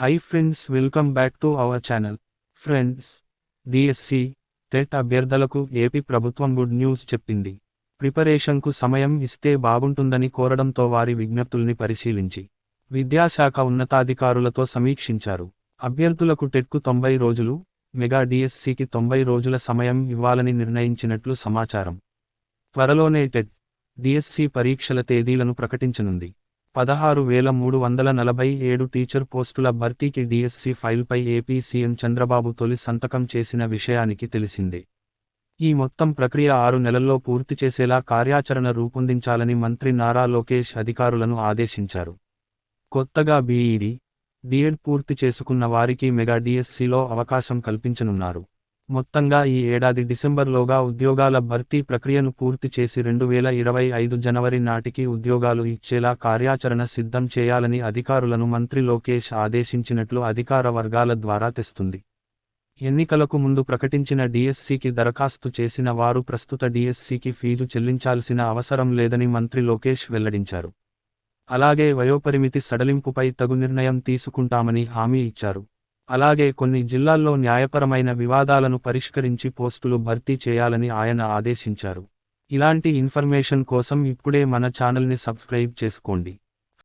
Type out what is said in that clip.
Hi friends welcome back to our channel friends DSC TET అభ్యర్థులకు AP ప్రభుత్వం good news చెప్పింది. ప్రిపరేషన్కు సమయం ఇస్తే బాగుంటుందని కోరడంతో వారి విజ్ఞప్తుల్ని పరిశీలించి విద్యాశాఖ ఉన్నతాధికారులతో సమీక్షించారు. అభ్యర్థులకు టెట్కు తొంభై రోజులు మెగా డిఎస్సికి తొంభై రోజుల సమయం ఇవ్వాలని నిర్ణయించినట్లు సమాచారం. త్వరలోనే టెట్ డిఎస్సి పరీక్షల తేదీలను ప్రకటించనుంది. పదహారు వేల మూడు వందల నలభై ఏడు టీచర్ పోస్టుల భర్తీకి డిఎస్సి ఫైల్పై ఏపీ సీఎం చంద్రబాబు తొలి సంతకం చేసిన విషయానికి తెలిసిందే. ఈ మొత్తం ప్రక్రియ ఆరు నెలల్లో పూర్తి చేసేలా కార్యాచరణ రూపొందించాలని మంత్రి నారా లోకేష్ అధికారులను ఆదేశించారు. కొత్తగా బీఈడి డిఎడ్ పూర్తి చేసుకున్న వారికి మెగా డిఎస్సిలో అవకాశం కల్పించనున్నారు. మొత్తంగా ఈ ఏడాది డిసెంబర్లోగా ఉద్యోగాల భర్తీ ప్రక్రియను పూర్తి చేసి రెండు వేల ఇరవై ఐదు జనవరి నాటికి ఉద్యోగాలు ఇచ్చేలా కార్యాచరణ సిద్ధం చేయాలని అధికారులను మంత్రి లోకేష్ ఆదేశించినట్లు అధికార వర్గాల ద్వారా తెస్తుంది. ఎన్నికలకు ముందు ప్రకటించిన డిఎస్సికి దరఖాస్తు చేసిన వారు ప్రస్తుత డిఎస్సికి ఫీజు చెల్లించాల్సిన అవసరం లేదని మంత్రి లోకేష్ వెల్లడించారు. అలాగే వయోపరిమితి సడలింపుపై తగు నిర్ణయం తీసుకుంటామని హామీ ఇచ్చారు. అలాగే కొన్ని జిల్లాల్లో న్యాయపరమైన వివాదాలను పరిష్కరించి పోస్టులు భర్తీ చేయాలని ఆయన ఆదేశించారు. ఇలాంటి ఇన్ఫర్మేషన్ కోసం ఇప్పుడే మన ఛానల్ని సబ్స్క్రైబ్ చేసుకోండి.